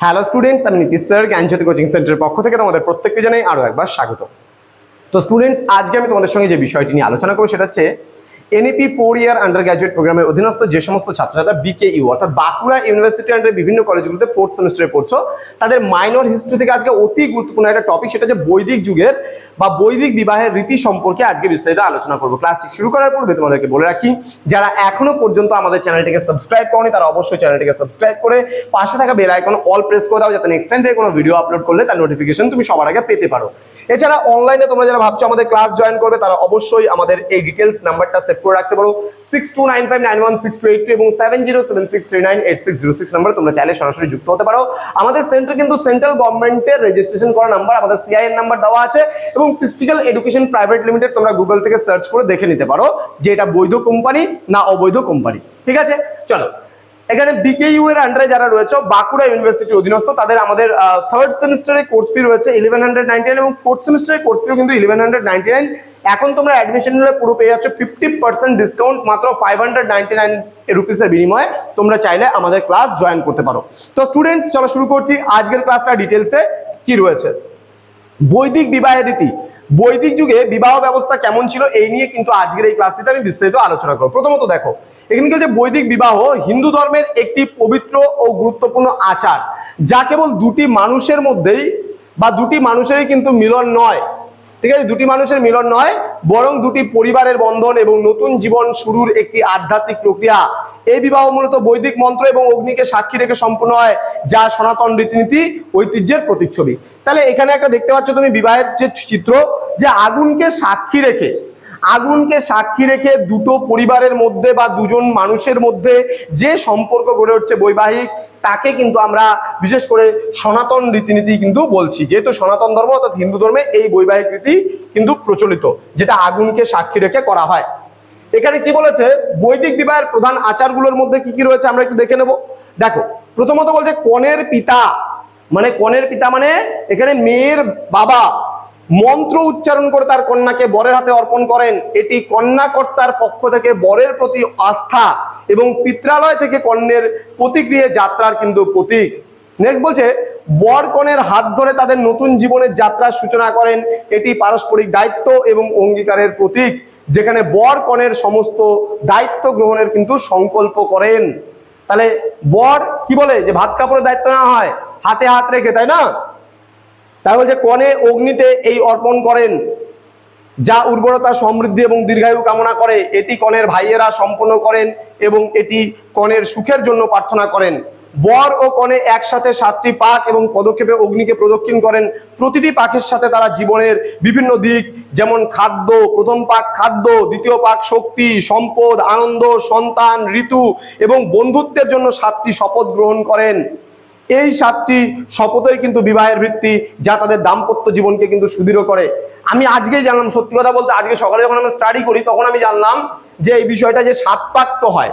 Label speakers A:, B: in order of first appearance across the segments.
A: Hello students আমি Nitish sir জ্ঞানজ্যোতি coaching সেন্টারের পক্ষ থেকে তোমাদের প্রত্যেককে জানাই আরও একবার স্বাগত। তো স্টুডেন্টস আজকে আমি তোমাদের সঙ্গে যে বিষয়টি নিয়ে আলোচনা করব সেটা হচ্ছে NEP four year undergraduate প্রোগ্রামের অধীনস্থ যে সমস্ত ছাত্রছাত্রীরা বিকে ইউ অর্থাৎ বাঁকুড়া ইউনিভার্সিটি আন্ডার বিভিন্ন কলেজগুলোতে ফোর্থ সেমিস্টারে পড়ছো, তাদের মাইনর হিস্ট্রি থেকে আজকে অতি গুরুত্বপূর্ণ একটা টপিক সেটা হচ্ছে বৈদিক যুগের বা বৈদিক বিবাহের রীতি সম্পর্কে আজকে বিস্তারিত আলোচনা করব। ক্লাসটি শুরু করার পূর্বে তোমাদেরকে বলে রাখি, যারা এখনও পর্যন্ত আমাদের চ্যানেলটিকে সাবস্ক্রাইব করনি, তারা অবশ্যই চ্যানেলটিকে সাবস্ক্রাইব করে পাশে থাকা বেল আইকন অল প্রেস করে দাও, যাতে নেক্সট টাইম থেকে কোনো ভিডিও আপলোড করলে তার নোটিফিকেশন তুমি সবার আগে পেতে পারো। এছাড়া অনলাইনে তোমরা যারা ভাবছ আমাদের ক্লাস জয়েন করবে, তারা অবশ্যই আমাদের এই ডিটেলস নাম্বারটা সেভ করে রাখতে পারো। Six two nine five nine one six two eight two এবং seven zero seven six three nine eight six zero six number তোমরা চাইলে সরাসরি যুক্ত হতে পারো। আমাদের সেন্টার কিন্তু সেন্ট্রাল গভর্নমেন্টের রেজিস্ট্রেশন করা নাম্বার আমাদের সিআইএন নাম্বার দেওয়া আছে এবং ক্রিস্টিক্যাল এডুকেশন প্রাইভেট লিমিটেড তোমরা গুগল থেকে সার্চ করে দেখে নিতে পারো, যে এটা বৈধ কোম্পানি না অবৈধ কোম্পানি ঠিক আছে? চলো। এখানে বিকেইউ এর আন্ডারে যারা রয়েছে, বাঁকুড়া ইউনিভার্সিটি অধীনস্থ, তাদের আমাদের থার্ড সেমিস্টারে কোর্স ফি রয়েছে ইলেভেন হান্ড্রেড এবং ফোর্থ সেমিস্টারে কোর্স ফিও কিন্তু ইলেভেন হান্ড্রেড নাইনটি নাইন এখন তোমরা অ্যাডমিশন নিলে পুরো পেয়ে যাচ্ছ ফিফটি পার্সেন্ট ডিসকাউন্ট মাত্র ফাইভ হান্ড্রেড নাইনটি নাইন রুপিসের বিনিময়ে। তোমরা চাইলে আমাদের ক্লাস জয়েন করতে পারো। তো স্টুডেন্টস চলো শুরু করছি আজকের ক্লাসটা ডিটেলসে কি রয়েছে? বৈদিক বিবাহের রীতি। বৈদিক যুগে বিবাহ ব্যবস্থা কেমন ছিল এই নিয়ে কিন্তু আজকের এই ক্লাসটিতে আমি বিস্তারিত আলোচনা করব। প্রথমত দেখো এখানে কি হচ্ছে বৈদিক বিবাহ হিন্দু ধর্মের একটি পবিত্র ও গুরুত্বপূর্ণ আচার, যা কেবল দুটি মানুষের মধ্যেই বা দুটি মানুষেরই কিন্তু মিলন নয়। ঠিক আছে? দুটি মানুষের মিলন নয়, বরং দুটি পরিবারের বন্ধন এবং নতুন জীবন শুরুর একটি আধ্যাত্মিক প্রক্রিয়া। এই বিবাহ মূলত বৈদিক মন্ত্র এবং অগ্নিকে সাক্ষী রেখে সম্পূর্ণ হয়, যা সনাতন রীতিনীতি, ঐতিহ্যের প্রতিচ্ছবি। তাহলে এখানে একটা দেখতে পাচ্ছ তুমি বিবাহের যে চিত্র, যে আগুনকে সাক্ষী রেখে আগুনকে সাক্ষী রেখে দুটো পরিবারের মধ্যে বা দুজন মানুষের মধ্যে যে সম্পর্ক গড়ে উঠছে বৈবাহিক, তাকে কিন্তু আমরা বিশেষ করে সনাতন রীতিনীতি কিন্তু বলছি। যেহেতু সনাতন ধর্ম অর্থাৎ হিন্দু ধর্মে এই বৈবাহিক রীতি কিন্তু প্রচলিত, যেটা আগুনকে সাক্ষী রেখে করা হয়। এখানে কি বলেছে? বৈদিক বিবাহের প্রধান আচারগুলোর মধ্যে কি কি রয়েছে আমরা একটু দেখে নেব। দেখো, প্রথমত বলছে কনের পিতা। মানে কনের পিতা মানে এখানে মেয়ের বাবা। মন্ত্র উচ্চারণ করে তার কন্যাকে বরের হাতে অর্পণ করেন। এটি কন্যাকর্তার পক্ষ থেকে বরের প্রতি আস্থা এবং পিত্রালয় থেকে কন্যের প্রতিক্রিয়া যাত্রার কিন্তু প্রতীক। নেক্সট বলছে, বর কনের হাত ধরে তাদের নতুন জীবনের যাত্রার সূচনা করেন। এটি পারস্পরিক দায়িত্ব এবং অঙ্গীকারের প্রতীক, যেখানে বর কনের সমস্ত দায়িত্ব গ্রহণের কিন্তু সংকল্প করেন। তাহলে বর কি বলে? যে ভাত কাপড়ের দায়িত্ব নেওয়া হয়, হাতে হাত রেখে, তাই না? তাই বলছে, কনে অগ্নিতে এই অর্পণ করেন। যা উর্বরতা, সমৃদ্ধি এবং দীর্ঘায়ু কামনা করে, এটি কনের ভাইয়েরা সম্পন্ন করেন এবং এটি কনের সুখের জন্য প্রার্থনা করেন। বর ও কনে একসাথে সাতটি পাক এবং পদক্ষেপে অগ্নিকে প্রদক্ষিণ করেন। প্রতিটি পাকের সাথে তারা জীবনের বিভিন্ন দিক, যেমন খাদ্য, প্রথম পাক খাদ্য, দ্বিতীয় পাক শক্তি, সম্পদ, আনন্দ, সন্তান, ঋতু এবং বন্ধুত্বের জন্য সাতটি শপথ গ্রহণ করেন। এই সাতটি শপথই কিন্তু বিবাহের ভিত্তি, যা তাদের দাম্পত্য জীবনকে কিন্তু সুদৃঢ় করে। আমি আজকেই জানলাম, সত্যি কথা বলতে আজকে সকালে যখন আমি স্টাডি করি, তখন আমি জানলাম যে এই বিষয়টা যে সাত পাক তো হয়।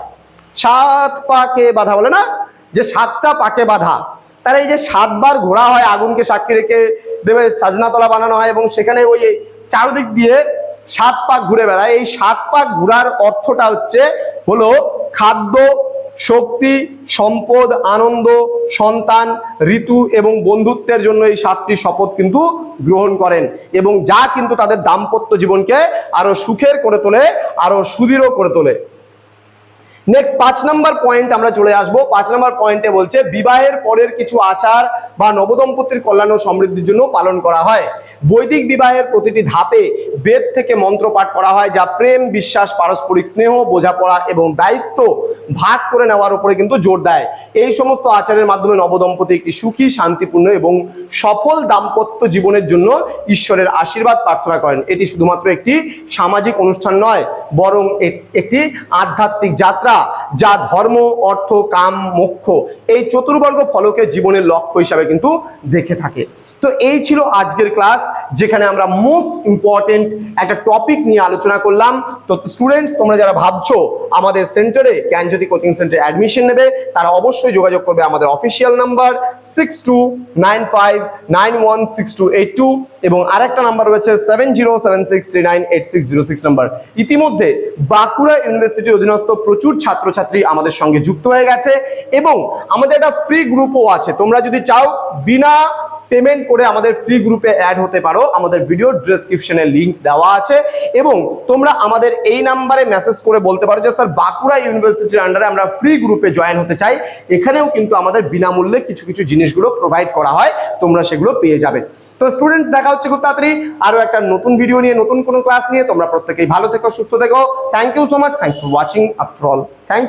A: সাত পাকে বাধা বলে না? যে সাতটা পাকে বাধা। তাহলে এই যে সাতবার ঘোরা হয়, আগুনকে সাক্ষী রেখে দেবে সাজনাতলা বানানো হয়, এবং সেখানে ওই চারদিক দিয়ে সাত পাক ঘুরে বেড়ায়। এই সাত পাক ঘোরার অর্থটা হচ্ছে হলো খাদ্য শক্তি, সম্পদ, আনন্দ, সন্তান, ঋতু এবং বন্ধুত্বের জন্য এই সাতটি শপথ কিন্তু গ্রহণ করেন এবং যা কিন্তু তাদের দাম্পত্য জীবনকে আরও সুখের করে তোলে, আরও সুদৃঢ় করে তোলে। নেক্সট পাঁচ নম্বর পয়েন্ট আমরা চলে আসব। পাঁচ নম্বর পয়েন্টে বলছে, বিবাহের পরের কিছু আচার বা নবদম্পতির কল্যাণ ও সমৃদ্ধির জন্য পালন করা হয়। বৈদিক বিবাহের প্রতিটি ধাপে বেদ থেকে মন্ত্র পাঠ করা হয়, যা প্রেম, বিশ্বাস, পারস্পরিক স্নেহ, বোঝাপড়া এবং দায়িত্ব ভাগ করে নেওয়ার উপরে কিন্তু জোর দেয়। এই সমস্ত আচারের মাধ্যমে নবদম্পতি একটি সুখী, শান্তিপূর্ণ এবং সফল দাম্পত্য জীবনের জন্য ঈশ্বরের আশীর্বাদ প্রার্থনা করেন। এটি শুধুমাত্র একটি সামাজিক অনুষ্ঠান নয়, বরং একটি আধ্যাত্মিক যাত্রা। যা ধর্ম, অর্থ, কাম, মোক্ষ এই চতুর্বর্গ ফলকে জীবনের লক্ষ্য হিসাবে কিন্তু দেখে থাকে। তো এই ছিল আজকের ক্লাস, যেখানে আমরা মোস্ট ইম্পর্টেন্ট একটা টপিক নিয়ে আলোচনা করলাম। তো স্টুডেন্টস তোমরা যারা ভাবছ আমাদের সেন্টারে জ্ঞানজ্যোতি কোচিং সেন্টারে অ্যাডমিশন নেবে, তারা অবশ্যই যোগাযোগ করবে আমাদের official number six two nine five nine one six two eight two এবং আরেকটা নাম্বার রয়েছে seven zero seven six three nine eight six zero six number ইতিমধ্যে বাঁকুড়া ইউনিভার্সিটির অধীনস্থ প্রচুর ছাত্রছাত্রী আমাদের সঙ্গে যুক্ত হয়ে গেছে এবং আমাদের একটা ফ্রি গ্রুপও আছে। তোমরা যদি চাও, বিনা পেমেন্ট করে আমাদের ফ্রি গ্রুপে অ্যাড হতে পারো। আমাদের ভিডিও ডেসক্রিপশনে লিংক দেওয়া আছে। এবং তোমরা আমাদের এই নাম্বারে মেসেজ করে বলতে পারো যে, স্যার, বাঁকুড়া ইউনিভার্সিটির আন্ডারে আমরা ফ্রি গ্রুপে জয়েন হতে চাই। এখানেও কিন্তু আমাদের বিনামূল্যে কিছু কিছু জিনিসগুলো প্রোভাইড করা হয়। তোমরা সেগুলো পেয়ে যাবে। তো স্টুডেন্টস দেখা হচ্ছে খুব তাড়াতাড়ি। আরও একটা নতুন ভিডিও নিয়ে, নতুন কোনো ক্লাস নিয়ে। তোমরা প্রত্যেকেই ভালো থেকো, সুস্থ থেকো। Thank you so much thanks for watching after all thank